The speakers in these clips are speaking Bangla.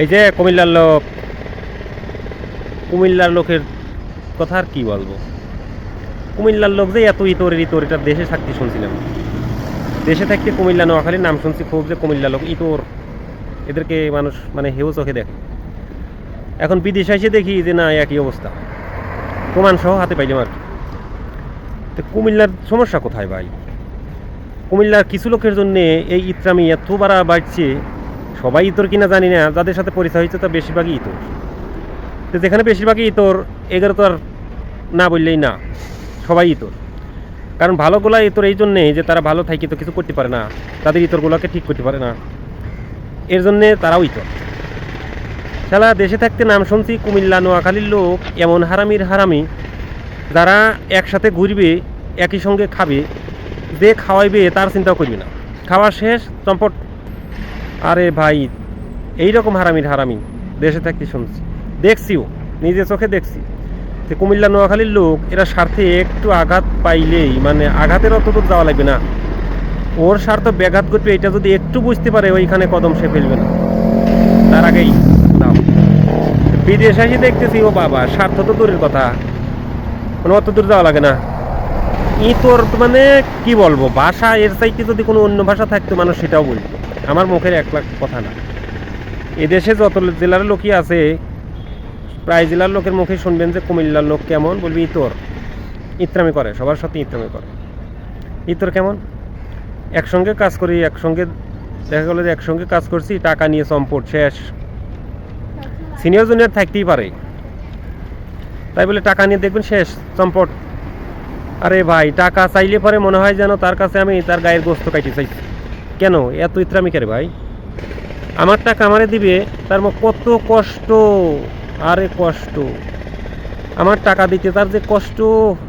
এই যে কুমিল্লার লোক, কুমিল্লার লোকের কথা আর কি বলব? কুমিল্লার লোক যে এত ইতরের ইতর দেশে থাকতে শুনছিলাম। দেশে থাকতে কুমিল্লা, নোয়াখালীর নাম শুনছি খুব যে কুমিল্লা লোক, ইতর। এদেরকে মানুষ মানে হেউ চোখে দেখে। এখন বিদেশে এসে দেখি যে না, একই অবস্থা। প্রমাণ সহ হাতে পাইলাম আর কি। তো কুমিল্লার সমস্যা কোথায় ভাই? কুমিল্লার কিছু লোকের জন্য এই ইত্রামি এত বাড়া বাড়ছে সবাই ইতর কিনা জানি না, যাদের সাথে পরিচয় হয়েছে তার বেশিরভাগই ইতর। তো যেখানে বেশিরভাগই ইতর এগুলো তো আর না বললেই না, সবাই ইতর। কারণ ভালোগুলা ইতর এই জন্যে যে তারা ভালো থাকি তো কিছু করতে পারে না, তাদের ইতরগুলোকে ঠিক করতে পারে না, এর জন্যে তারাও ইতর। খেলা দেশে থাকতে নাম শুনছি, কুমিল্লা, নোয়াখালীর লোক, এমন হারামির হারামি, যারা একসাথে ঘুরবে, একই সঙ্গে খাবে, যে খাওয়াইবে তার চিন্তাও করবে না। খাওয়া শেষ, চম্পট আরে ভাই এই রকম হারামির হারামি, দেশে থাকতে শুনছি। দেখছিও, নিজে চোখে দেখছি। যে কুমিল্লা, নোয়াখালীর লোক, এরা স্বার্থে একটু আঘাত পাইলেই মানে আঘাতের অত দূর যাওয়া লাগবে না। ওর স্বার্থ ব্যাঘাত ঘটবে, এটা যদি একটু বুঝতে পারে, ওইখানে কদম সে ফেলবে না। তার আগেই, দাও। বিদেশে দেখতেছি, ও বাবা, স্বার্থ তো দূরের কথা। মানে অত দূর যাওয়া লাগে না। ই তোর মানে কি বলব? ভাষা এর চাইতে যদি কোনো অন্য ভাষা থাকতো মানুষ সেটাও বলতো। আমার মুখের এক লাখ কথা না। এদেশে যত জেলার লোকই আছে প্রায় জেলার লোকের মুখে শুনবেন যে কুমিল্লার লোক কেমন বলবি ইতর ইত্রামি করে সবার সাথে ইত্রামি করে। ইতর কেমন? একসঙ্গে কাজ করি একসঙ্গে দেখা গেলো যে একসঙ্গে কাজ করছি টাকা নিয়ে সম্পদ শেষ। সিনিয়র জুনিয়র থাকতেই পারে। তাই বলে টাকা নিয়ে দেখবেন শেষ সম্পদ আরে ভাই, টাকা চাইলে পরে মনে হয় যেন তার কাছে আমি তার গায়ের গোস্ত কাইতে চাইছি। কেন? এত ইত্রামি করে ভাই? আমার টাকা আমারে দিবে, তার কত কষ্ট? আরে কষ্ট। আমার টাকা দিতে তার যে কষ্ট,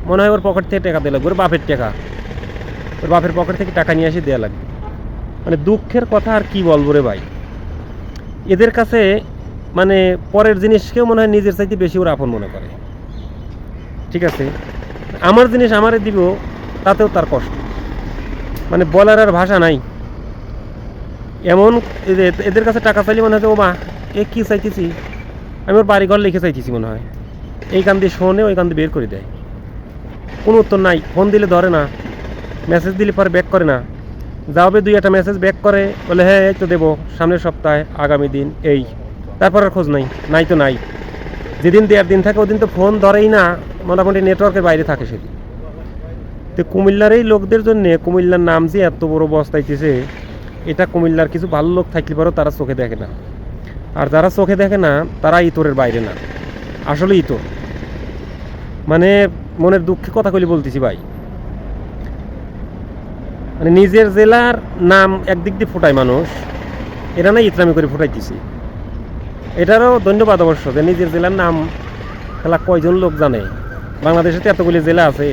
মনে হয় ওর পকেট থেকে টাকা দেওয়া লাগবে, ওর বাপের টাকা। ওর বাপের পকেট থেকে টাকা নিয়ে এসে দেওয়া লাগবে। মানে দুঃখের কথা আর কি বলব রে ভাই? এদের কাছে মানে পরের জিনিসকেও মনে হয় নিজের চাইতে বেশি ওরা আপন মনে করে। ঠিক আছে? আমার জিনিস আমারে দিব, তাতেও তার কষ্ট। মানে বলার আর ভাষা নাই। এমন এদের- কাছে টাকা চাইলে মনে হয় ও মা, এ কী চাইতেছি? আমি ওর বাড়িঘর লিখে চাইতেছি মনে হয়। এই কান দিয়ে শোনে ওই কান দিয়ে বের করে দেয়। কোনো উত্তর নাই। ফোন দিলে ধরে না। মেসেজ দিলে পরে ব্যাক করে না। যাবে দুই একটা মেসেজ ব্যাক করে, বলে হ্যাঁ এই তো দেবো। সামনের সপ্তাহে, আগামী দিন, এই। তারপর আর খোঁজ নাই। নাই তো নাই। যেদিন দেড় দিন থাকে, ওদিন তো ফোন ধরেই না। মোটামুটি নেটওয়ার্কের বাইরে থাকে সেদিন তো কুমিল্লার এই লোকদের জন্য কুমিল্লার নাম যে এত বড় বস্তাইতেছে, এটা কুমিল্লার কিছু ভালো লোক থাকলে পরেও তারা চোখে দেখে না। আর যারা চোখে দেখে না, তারা ইতরের বাইরে না। আসলে ইতর। মানে মনের দুঃখে কথা কইলে বলতেছি ভাই। মানে নিজের জেলার নাম একদিক দিয়ে ফোটায় মানুষ, এরা না ইতরামি করে ফুটাইতেছি। এটারও ধন্যবাদ অবশ্য যে নিজের জেলার নাম খেলা কয়জন লোক জানে। বাংলাদেশে তো এতগুলি জেলা আছে।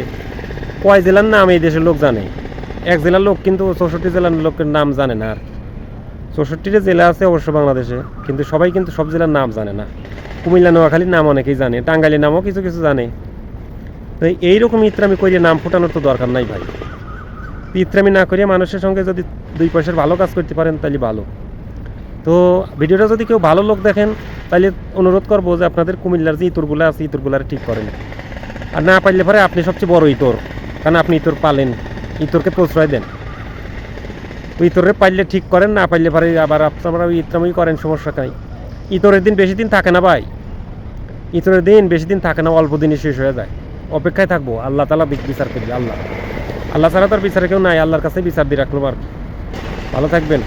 কয় জেলার নাম এই দেশের লোক জানে? এক জেলার লোক কিন্তু চৌষট্টি জেলার লোকের নাম জানে না আর। চৌষট্টিটা জেলা আছে অবশ্য বাংলাদেশে, কিন্তু সবাই কিন্তু সব জেলার নাম জানে না। কুমিল্লা, নোয়াখালীর নাম অনেকেই জানে, টাঙ্গাইলের নামও কিছু কিছু জানে। তো এইরকম ইত্রামি করিয়ে নাম ফোটানোর তো দরকার নাই ভাই। ইত্রামি না করিয়ে মানুষের সঙ্গে যদি দুই পয়সার ভালো কাজ করতে পারেন তাহলে ভালো। তো ভিডিওটা যদি কেউ ভালো লোক দেখেন তাহলে অনুরোধ করব যে আপনাদের কুমিল্লার যে ইতরগুলো আছে ইতরগুলার ঠিক করেন। আর না পারলে পরে আপনি সবচেয়ে বড় ইতর। কারণ আপনি ইতর পালেন, ইতরকে প্রশ্রয় দেন। ইতরে পাইলে ঠিক করেন, না পাইলে পরে আবার আপনারা ওই ইতরামি করেন, সমস্যা নাই। ইতরের দিন বেশি দিন থাকে না ভাই। ইতরের দিন বেশি দিন থাকে না, অল্প দিনই শেষ হয়ে যায়। অপেক্ষায় থাকব, আল্লাহ তালা বিচার করবে, আল্লাহ। আল্লাহ ছাড়া তার বিচারে কেউ নাই, আল্লাহর কাছে বিচার দিয়ে রাখল আর। ভালো থাকবেন।